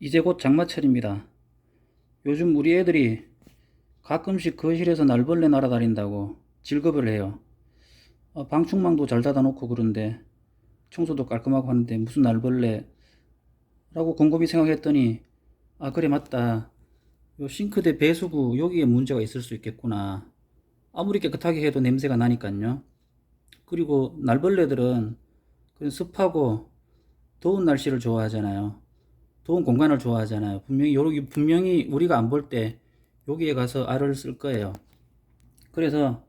이제 곧 장마철입니다. 요즘 우리 애들이 가끔씩 거실에서 날벌레 날아다닌다고 질겁을 해요. 어, 방충망도 잘 닫아놓고 그런데 청소도 깔끔하고 하는데 무슨 날벌레? 라고 곰곰이 생각했더니 아 그래 맞다. 요 싱크대 배수구 여기에 문제가 있을 수 있겠구나. 아무리 깨끗하게 해도 냄새가 나니까요. 그리고 날벌레들은 그 습하고 더운 날씨를 좋아하잖아요. 더운 공간을 좋아하잖아요. 분명히 여기 분명히 우리가 안 볼 때 여기에 가서 알을 쓸 거예요. 그래서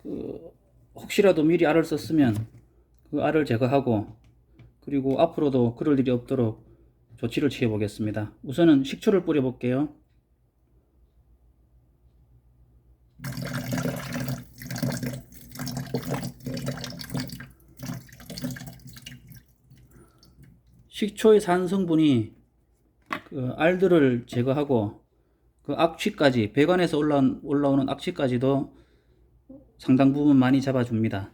그 혹시라도 미리 알을 썼으면 그 알을 제거하고 그리고 앞으로도 그럴 일이 없도록 조치를 취해 보겠습니다. 우선은 식초를 뿌려 볼게요. 식초의 산 성분이 그 알들을 제거하고 그 악취까지 배관에서 올라온, 올라오는 악취까지도 상당 부분 많이 잡아줍니다.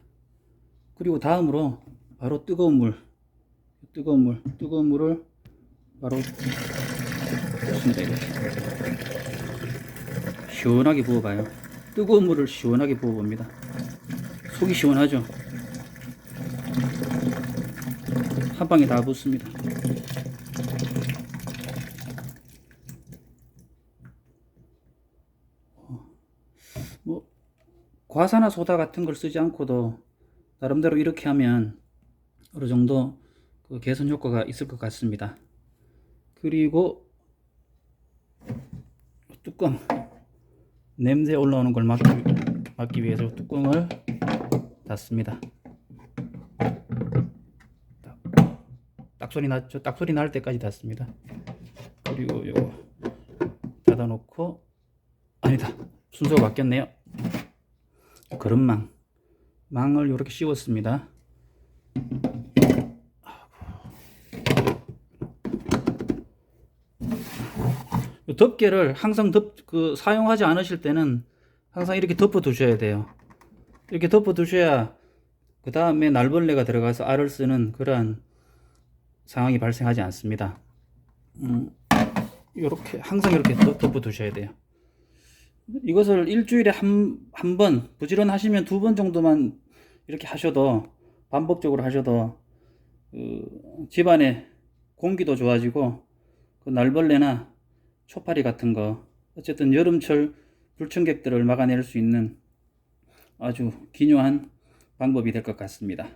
그리고 다음으로 바로 뜨거운 물, 뜨거운 물, 뜨거운 물을 바로 붓습니다. 이렇게 시원하게 부어봐요. 뜨거운 물을 시원하게 부어봅니다. 속이 시원하죠? 한 방에 다 붓습니다. 뭐 과사나 소다 같은 걸 쓰지 않고도 나름대로 이렇게 하면 어느 정도 그 개선 효과가 있을 것 같습니다. 그리고 뚜껑 냄새 올라오는 걸 막기, 막기 위해서 뚜껑을 닫습니다. 딱 소리 났죠? 딱 소리 날 때까지 닫습니다. 그리고 요거 닫아놓고 아니다 순서가 바뀌었네요. 그릇망 망을 이렇게 씌웠습니다. 요 덮개를 항상 덮, 그 사용하지 않으실 때는 항상 이렇게 덮어 두셔야 돼요. 이렇게 덮어 두셔야 그 다음에 날벌레가 들어가서 알을 쓰는 그러한 상황이 발생하지 않습니다. 음, 이렇게 항상 이렇게 덮- 덮어 두셔야 돼요. 이것을 일주일에 한, 한 번, 부지런하시면 두 번 정도만 이렇게 하셔도, 반복적으로 하셔도, 그, 집안에 공기도 좋아지고, 그 날벌레나 초파리 같은 거, 어쨌든 여름철 불청객들을 막아낼 수 있는 아주 기묘한 방법이 될 것 같습니다.